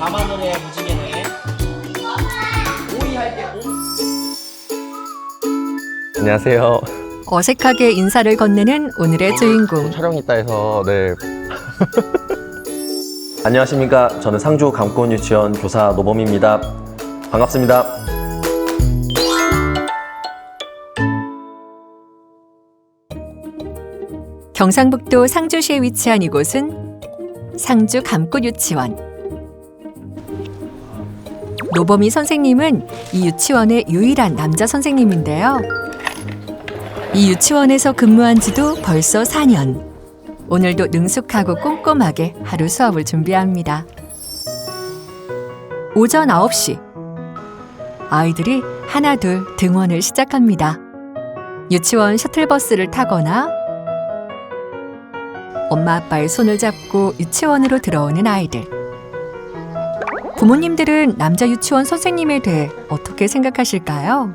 4만원에 무지개 네. 오이 할게, 오. 안녕하세요. 어색하게 인사를 건네는 오늘의 주인공. 촬영 있다 해서 네. 안녕하십니까. 저는 상주 감권 유치원 교사 노범입니다. 반갑습니다. 경상북도 상주시에 위치한 이곳은 상주 감꽃 유치원. 노범이 선생님은 이 유치원의 유일한 남자 선생님인데요. 이 유치원에서 근무한 지도 벌써 4년. 오늘도 능숙하고 꼼꼼하게 하루 수업을 준비합니다. 오전 9시. 아이들이 하나둘 등원을 시작합니다. 유치원 셔틀버스를 타거나 엄마 아빠의 손을 잡고 유치원으로 들어오는 아이들. 부모님들은 남자 유치원 선생님에 대해 어떻게 생각하실까요?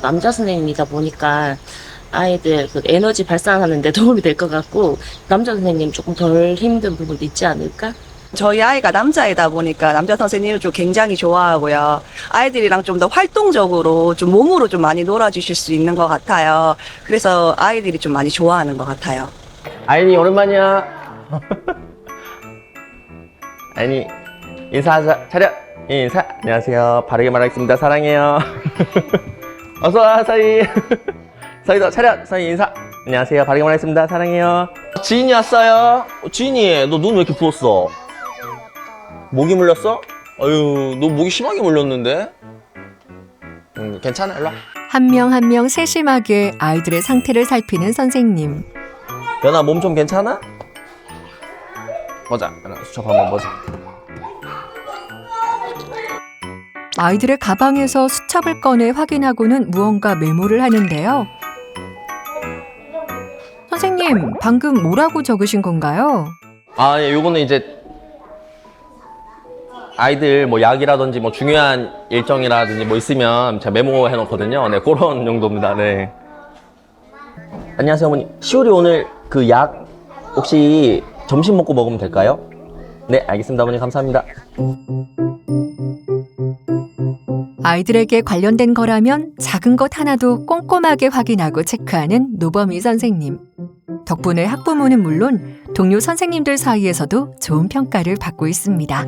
남자 선생님이다 보니까 아이들 그 에너지 발산하는 데 도움이 될 것 같고 남자 선생님 조금 덜 힘든 부분도 있지 않을까? 저희 아이가 남자이다 보니까 남자 선생님을 좀 굉장히 좋아하고요. 아이들이랑 좀 더 활동적으로 좀 몸으로 좀 많이 놀아주실 수 있는 것 같아요. 그래서 아이들이 좀 많이 좋아하는 것 같아요. 아인이 오랜만이야. 아인이 인사하자. 차렷. 인사. 안녕하세요. 바르게 말하겠습니다. 사랑해요. 어서 와 사이. 사이도 차렷. 사이 인사. 안녕하세요. 바르게 말하겠습니다. 사랑해요. 지인이 왔어요. 어, 지인이 너 눈 왜 이렇게 부었어? 모기 물렸어? 아유 너 모기 심하게 물렸는데. 음 괜찮아. 일로 와. 한 명 한 명 세심하게 아이들의 상태를 살피는 선생님. 연아 몸 좀 괜찮아? 보자. 수첩 한번 보자. 아이들의 가방에서 수첩을 꺼내 확인하고는 무언가 메모를 하는데요. 선생님, 방금 뭐라고 적으신 건가요? 아, 예, 요거는 이제 아이들 뭐 약이라든지 뭐 중요한 일정이라든지 뭐 있으면 제가 메모해 놓거든요. 네, 그런 용도입니다. 네. 안녕하세요, 어머니. 시월이 오늘 그 약 혹시 점심 먹고 먹으면 될까요? 네, 알겠습니다, 어머니. 감사합니다. 아이들에게 관련된 거라면 작은 것 하나도 꼼꼼하게 확인하고 체크하는 노범희 선생님. 덕분에 학부모는 물론 동료 선생님들 사이에서도 좋은 평가를 받고 있습니다.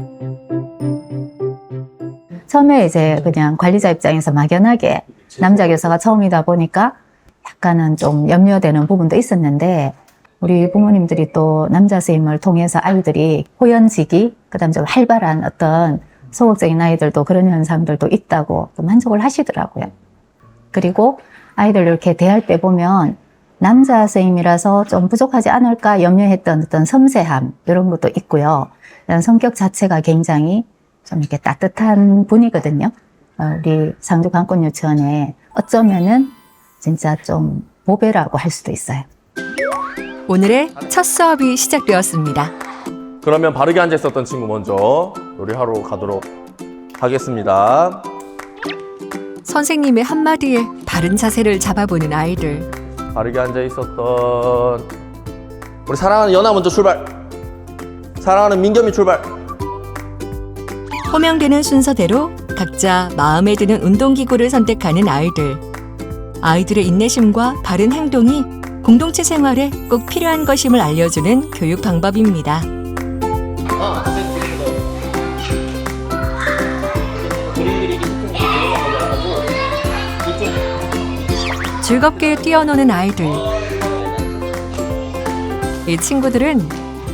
처음에 이제 그냥 관리자 입장에서 막연하게 남자 교사가 처음이다 보니까 약간은 좀 염려되는 부분도 있었는데 우리 부모님들이 또 남자 선생님을 통해서 아이들이 호연지기 그 다음 좀 활발한 어떤 소극적인 아이들도 그런 현상들도 있다고 또 만족을 하시더라고요. 그리고 아이들 이렇게 대할 때 보면 남자 선생님이라서 좀 부족하지 않을까 염려했던 어떤 섬세함 이런 것도 있고요. 성격 자체가 굉장히 좀 이렇게 따뜻한 분이거든요. 어, 우리 상주 관권 유치원에 어쩌면은 진짜 좀 보배라고 할 수도 있어요. 오늘의 첫 수업이 시작되었습니다. 그러면 바르게 앉아 있었던 친구 먼저 요리하러 가도록 하겠습니다. 선생님의 한마디에 바른 자세를 잡아보는 아이들. 바르게 앉아 있었던 우리 사랑하는 연아 먼저 출발. 사랑하는 민겸이 출발. 호명되는 순서대로 각자 마음에 드는 운동기구를 선택하는 아이들. 아이들의 인내심과 바른 행동이 공동체 생활에 꼭 필요한 것임을 알려주는 교육 방법입니다. 즐겁게 뛰어노는 아이들. 이 친구들은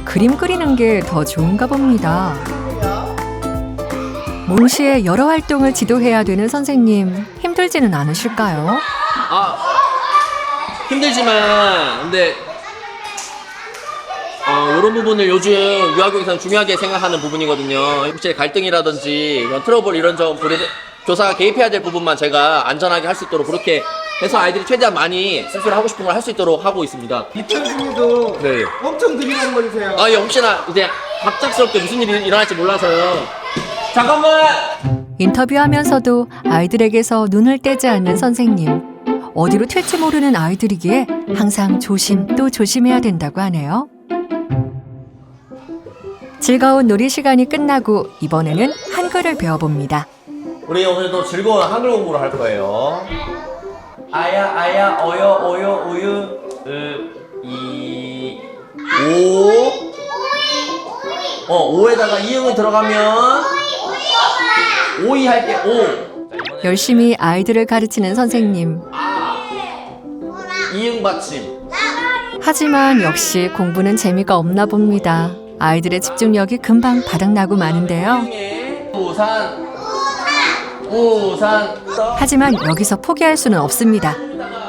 그림 그리는 게 더 좋은가 봅니다. 몽시에 여러 활동을 지도해야 되는 선생님 힘들지는 않으실까요? 아, 힘들지만, 근데, 어, 이런 부분을 요즘 유아교육에서는 중요하게 생각하는 부분이거든요. 혹시 갈등이라든지 이런 트러블 이런 점, 교사가 개입해야 될 부분만 제가 안전하게 할 수 있도록 그렇게 해서 아이들이 최대한 많이 스스로 하고 싶은 걸 할 수 있도록 하고 있습니다. 이틀 중에도 네. 엄청 들이하는 거리세요. 아, 예, 혹시나 이제 갑작스럽게 무슨 일이 일어날지 몰라서요. 잠깐만! 인터뷰하면서도 아이들에게서 눈을 떼지 않는 선생님. 어디로 튈지 모르는 아이들이기에 항상 조심 또 조심해야 된다고 하네요. 즐거운 놀이 시간이 끝나고 이번에는 한글을 배워봅니다. 우리 오늘도 즐거운 한글 공부를 할 거예요. 아야 아야 어여 어여 우유 으이오 어 오에다가 이응이 들어가면 오이 할게 오 열심히 아이들을 가르치는 선생님. 이응 받침 하지만 역시 공부는 재미가 없나 봅니다. 아이들의 집중력이 금방 바닥나고 마는데요. 우산 우산 하지만 여기서 포기할 수는 없습니다.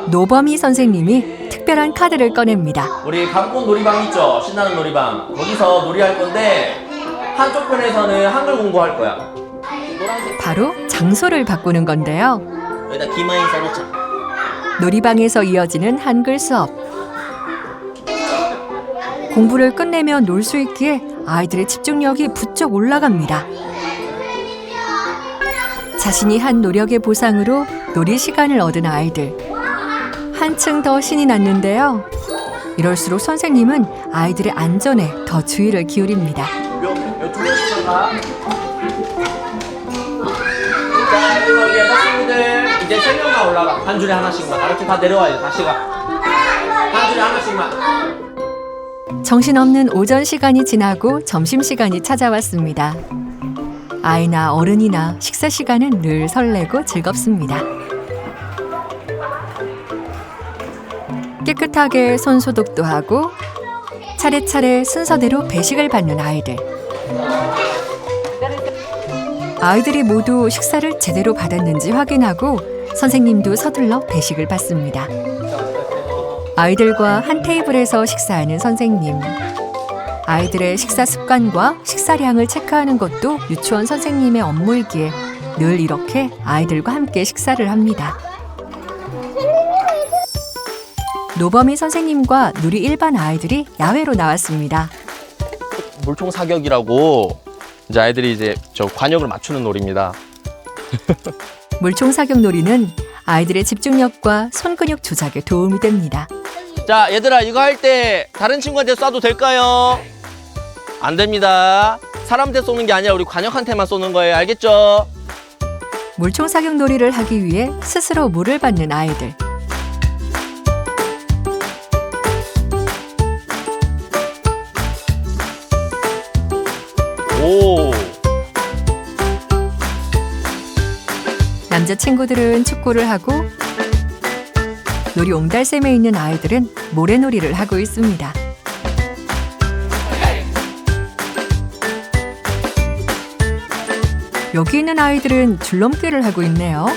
노범희 선생님이 특별한 카드를 꺼냅니다. 우리 강꽃 놀이방 있죠 신나는 놀이방 거기서 놀이할 건데 한쪽 편에서는 한글 공부할 거야 바로 장소를 바꾸는 건데요. 여기다 기마인 써놓자 놀이방에서 이어지는 한글 수업. 공부를 끝내면 놀 수 있기에 아이들의 집중력이 부쩍 올라갑니다. 자신이 한 노력의 보상으로 놀이 시간을 얻은 아이들. 한층 더 신이 났는데요. 이럴수록 선생님은 아이들의 안전에 더 주의를 기울입니다. 자, 여기 올라가. 한 줄에 하나씩만. 이렇게 다 내려와야 돼. 다시 가. 한 줄에 하나씩만. 정신없는 오전 시간이 지나고 점심 시간이 찾아왔습니다. 아이나 어른이나 식사 시간은 늘 설레고 즐겁습니다. 깨끗하게 손 소독도 하고 차례차례 순서대로 배식을 받는 아이들. 아이들이 모두 식사를 제대로 받았는지 확인하고 선생님도 서둘러 배식을 받습니다. 아이들과 한 테이블에서 식사하는 선생님. 아이들의 식사 습관과 식사량을 체크하는 것도 유치원 선생님의 업무이기에 늘 이렇게 아이들과 함께 식사를 합니다. 노범희 선생님과 누리 일반 아이들이 야외로 나왔습니다. 물총 사격이라고 이제 아이들이 이제 저 관역을 맞추는 놀이입니다. 물총 사격 놀이는 아이들의 집중력과 손근육 조작에 도움이 됩니다. 자, 얘들아 이거 할 때 다른 친구한테 쏴도 될까요? 안 됩니다. 사람한테 쏘는 게 아니라 우리 관역한테만 쏘는 거예요. 알겠죠? 물총 사격 놀이를 하기 위해 스스로 물을 받는 아이들. 오. 남자 친구들은 축구를 하고 놀이 옹달샘에 있는 아이들은 모래놀이를 하고 있습니다. 여기 있는 아이들은 줄넘기를 하고 있네요.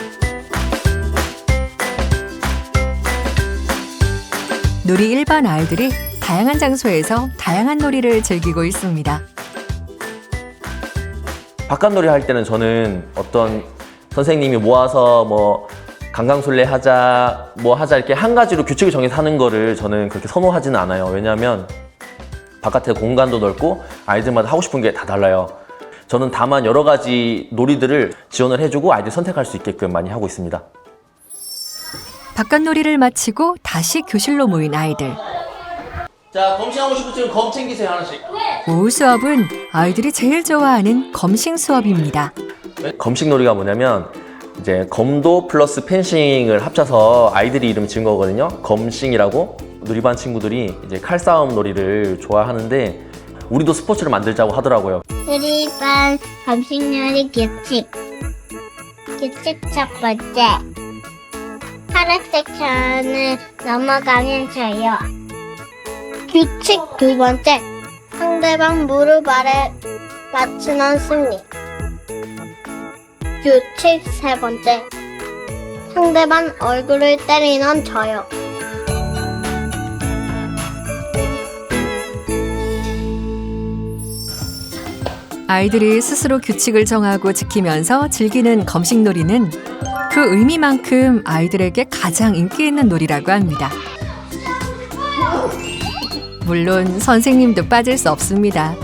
놀이 일반 아이들이 다양한 장소에서 다양한 놀이를 즐기고 있습니다. 바깥놀이 할 때는 저는 어떤 선생님이 모아서 뭐 강강술래 하자 뭐 하자 이렇게 한 가지로 규칙을 정해서 하는 거를 저는 그렇게 선호하지는 않아요. 왜냐하면 바깥에 공간도 넓고 아이들마다 하고 싶은 게 다 달라요. 저는 다만 여러 가지 놀이들을 지원을 해주고 아이들 선택할 수 있게끔 많이 하고 있습니다. 바깥놀이를 마치고 다시 교실로 모인 아이들. 자, 검신 하고 싶으시면 검 챙기세요 하나씩. 오후 수업은 아이들이 제일 좋아하는 검싱 수업입니다. 검식 놀이가 뭐냐면 이제 검도 플러스 펜싱을 합쳐서 아이들이 이름 지은 거거든요. 검싱이라고 놀이반 친구들이 이제 칼싸움 놀이를 좋아하는데 우리도 스포츠를 만들자고 하더라고요. 수리반 검식놀이 규칙. 규칙 첫 번째. 파란색 천을 넘어가면 져요. 규칙 두 번째. 상대방 무릎 아래 맞추는 승리 규칙 세 번째 상대방 얼굴을 때리는 져요 아이들이 스스로 규칙을 정하고 지키면서 즐기는 검식놀이는 그 의미만큼 아이들에게 가장 인기 있는 놀이라고 합니다. 물론 선생님도 빠질 수 없습니다.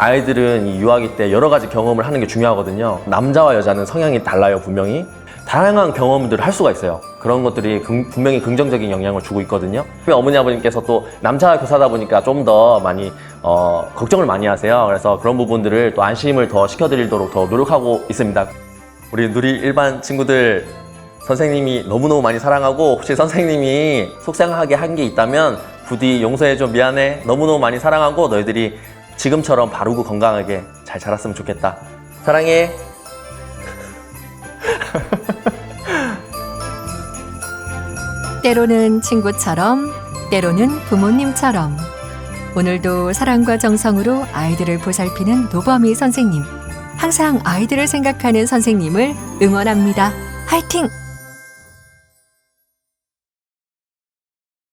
아이들은 이 유아기 때 여러 가지 경험을 하는 게 중요하거든요. 남자와 여자는 성향이 달라요, 분명히. 다양한 경험들을 할 수가 있어요. 그런 것들이 긍- 분명히 긍정적인 영향을 주고 있거든요. 어머니 아버님께서 또 남자 교사다 보니까 좀 더 많이 어, 걱정을 많이 하세요. 그래서 그런 부분들을 또 안심을 더 시켜드리도록 더 노력하고 있습니다. 우리 누리 일반 친구들 선생님이 너무너무 많이 사랑하고 혹시 선생님이 속상하게 한 게 있다면 부디 용서해줘 미안해 너무너무 많이 사랑하고 너희들이 지금처럼 바르고 건강하게 잘 자랐으면 좋겠다 사랑해 때로는 친구처럼, 때로는 부모님처럼. 오늘도 사랑과 정성으로 아이들을 보살피는 노범희 선생님. 항상 아이들을 생각하는 선생님을 응원합니다. 화이팅!